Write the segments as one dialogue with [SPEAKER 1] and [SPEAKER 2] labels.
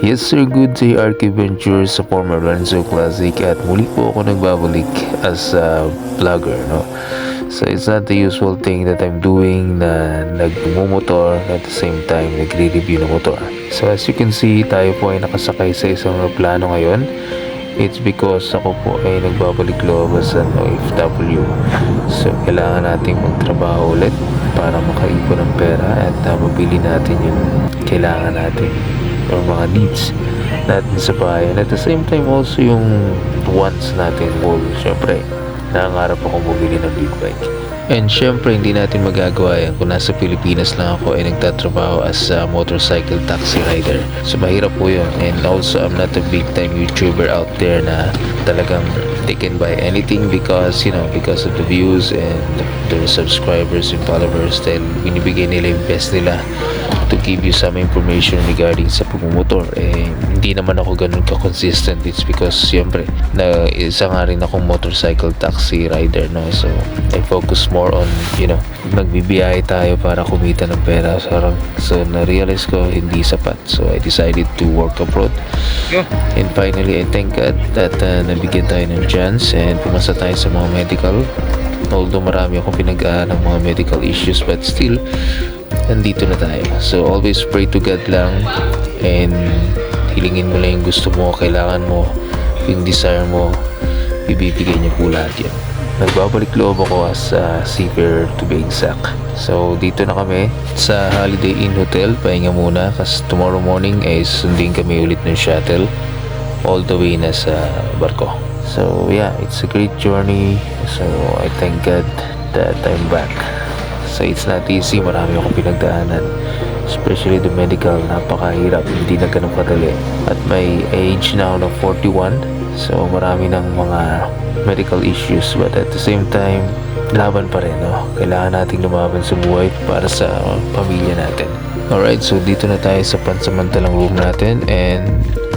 [SPEAKER 1] Yes sir, good day Archie Ventures sa former Renzo Classic at muli po ako nagbabalik as a vlogger, no? So it's not the usual thing that I'm doing na nagmumotor at the same time nagre-review ng motor. So as you can see, tayo po ay nakasakay sa isang plano ngayon. It's because ako po ay nagbabalik loob as an OFW. So kailangan nating magtrabaho ulit para makaipon ng pera at uh, mabili natin yung kailangan natin or mga needs natin sa bahay. And at the same time also yung wants natin goal. Siyempre, nangangarap ako bumili ng big bike. And syempre, hindi natin magagawa yan kung nasa Pilipinas lang ako ay nagtatrabaho as a motorcycle taxi rider. So mahirap po yun. And also, I'm not a big time YouTuber out there na talagang they can buy anything because, you know, because of the views and their subscribers and followers dahil binibigay nila yung best nila give you some information regarding sa pagmumotor eh hindi naman ako ganun ka-consistent. It's because siyempre na isa nga rin akong motorcycle taxi rider no? So I focus more on you know nagbibiyahe tayo para kumita ng pera. So, so na-realize ko hindi sapat. So I decided to work abroad. And finally I thank God that uh, nabigyan tayo ng chance and pumasa tayo sa mga medical. Although marami akong pinag ng mga medical issues but still nandito na tayo. So, always pray to God lang and hilingin mo lang yung gusto mo, kailangan mo, yung desire mo, ibibigay niya po lahat yan. Nagbabalik loob ako as a seafarer to be exact. So, dito na kami sa Holiday Inn Hotel. Pahinga muna kasi tomorrow morning ay sundin kami ulit ng shuttle all the way na sa barko. So, yeah, it's a great journey. So, I thank God that I'm back. So it's not easy, marami akong pinagdaanan. Especially the medical, napakahirap, hindi na ganun kadali. At my age now na 41, so marami ng mga medical issues. But at the same time, laban pa rin, no? Kailangan nating lumaban sa buhay para sa pamilya natin. Alright, so dito na tayo sa pansamantalang room natin and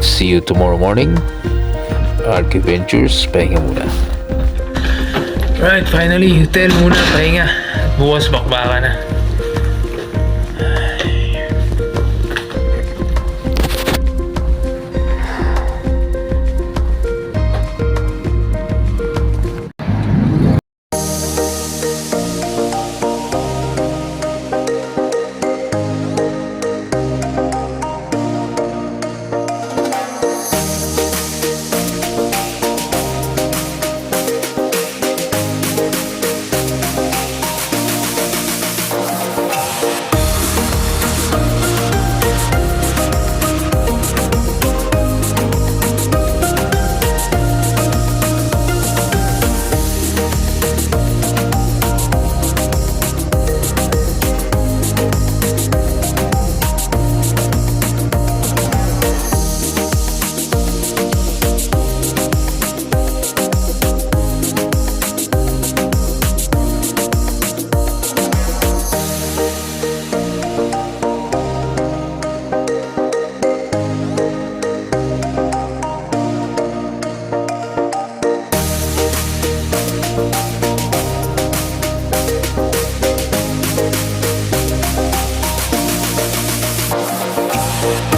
[SPEAKER 1] see you tomorrow morning. Arc Ventures, pahinga muna.
[SPEAKER 2] Right, finally, hotel muna, pahinga. Bukas bakbaka na. Thank you.